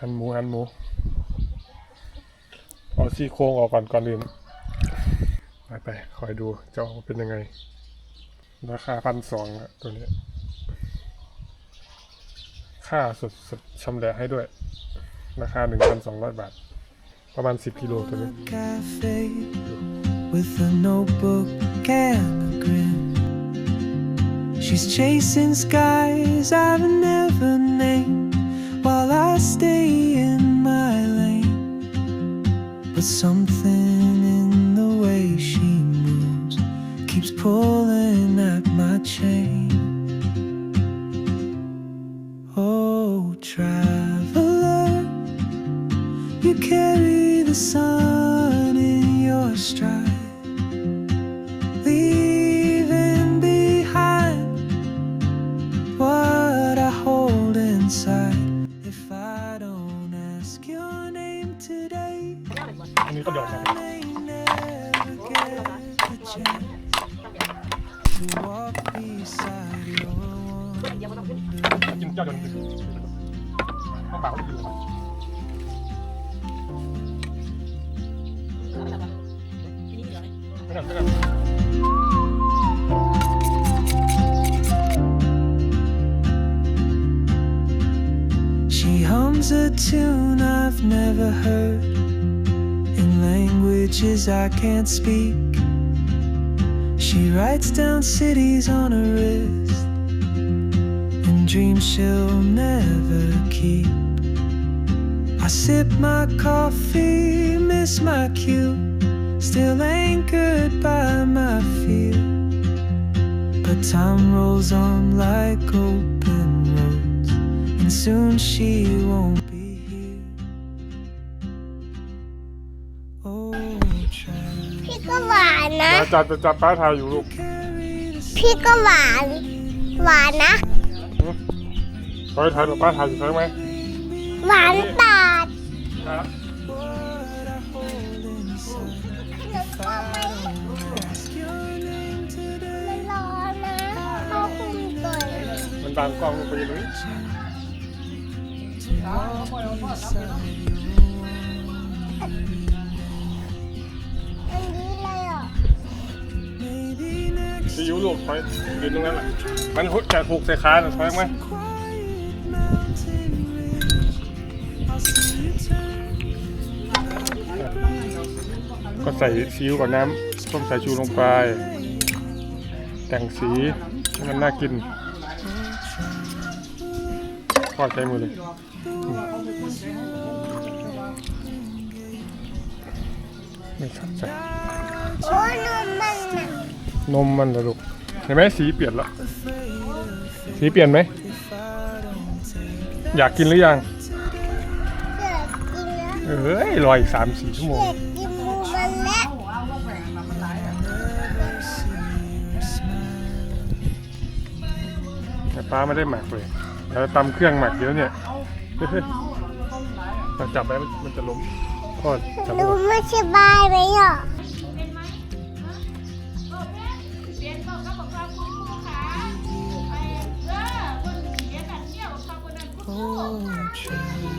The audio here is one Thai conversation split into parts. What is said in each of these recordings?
หันหมูหันหมูเอาซี่โครงออกก่อนก่อนอื่นไปไปคอยดูจะออกมาเป็นยังไง ราคาพันสองอะตัวนี้ ค่าสดสดชำแหละให้ด้วย ราคาหนึ่งพันสองร้อยบาท ประมาณสิบกิโลตัวนี้ with a notebook and a grin. She's chasing skies I've never traveler. You carry the sun in your stride, leaving behind what I hold inside. If I don't ask your name today, อันนี้ก็ดอกนะ I may never get the chance to walk beside your wandering กินเจ้าเดิน ข้าวเปล่าไม่กินเลยไม่กันไม่กัน She hums a tune I've never heard in languages I can't speak. She writes down cities on her wrist and dreams she'll never keep. I sip my coffee, miss my cue, still anchored by my fear. But time rolls on like open roads and soon she won't be here. Oh, travel, พี่ก็หวานนะ มาจัดจัดป้าทายอยู่ลูก carry the พี่ก็หวาน หวานนะ คอยทายกับป้าทายอยู่ใช่ไหม หวานตัด ครับ what I hold inside. หนูก็ไม่ Ask your name today. ไม่ร้อนนะเข้าคุมก่อนมันบางกล้องลงไปเลย To walk beside your อันนี้เลยอะ Maybe next ซีอิ๊วลูกคอยยืนตรงนั้นแหละมันหุดจะถูกใส่ขาหน่อยคอยไหม ก็ใส่ซีอิ๊วกับน้ำต้มสายชูลงไป แต่งสีให้มันน่ากินทอดใช้มือเลยไม่ชัดใจโอ้ยนมมันน่ะนมมันเหรอลูกเห็นไหมสีเปลี่ยนแล้วสีเปลี่ยนไหม อยากกินหรือยังเกิดกินแล้วเอ้ยรออีกสามสี่ชั่วโมง ป้าไม่ได้หมักเลยแล้วตำเครื่องหมักเยอะเนี่ยเฮ้ยเราจับไปมันจะล้มทอดจับหไปนูก่อนไม่สบายไหมอะ Oh, travel.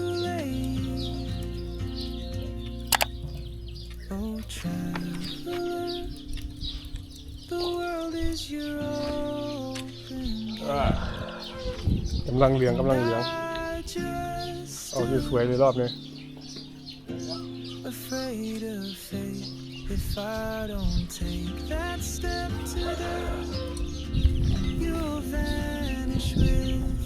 ำลังเหลืองกำลังเหลือง I just เอาที่สวยเลยรอบนี้ afraid of fate if I don't take that step today. You'll vanish with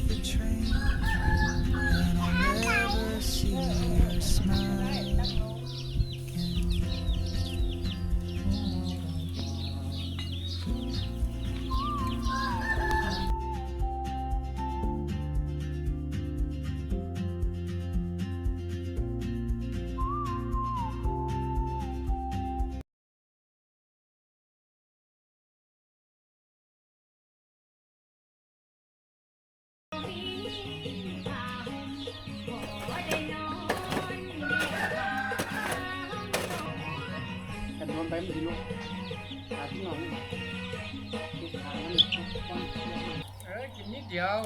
มันสิลูกขาที่นอนนี่ลูกขามันต้องเออกินนิดเดียว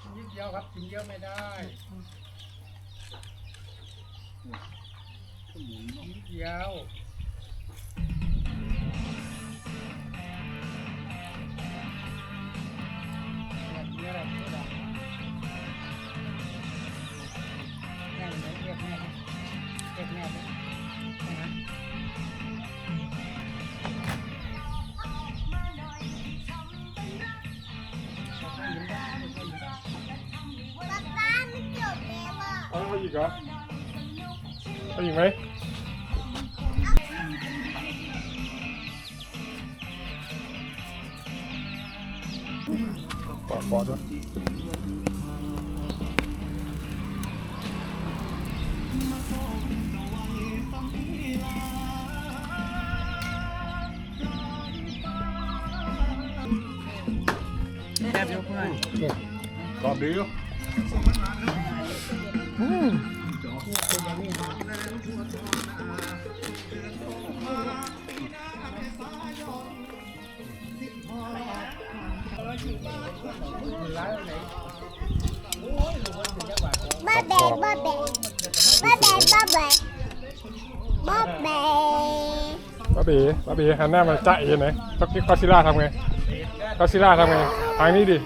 กินนิดเดียวครับกินเยอะไม่ได้นิดเดียวกินอะไรกินอ เอาไปอีกเหรอไปอีกไหมปอดปอดด้วยแอบยกหน่อยกรอบดีอยู่ บ้าแบกบ้าแบกบ้าแบกบ้าแบกบ้าแบกป้าบีป้าบีหันหน้ามาจ้าเอ๋หน่อยต้องคิดคอสซิล่าทำไงคอสซิล่าทำไงทางนี้ดิ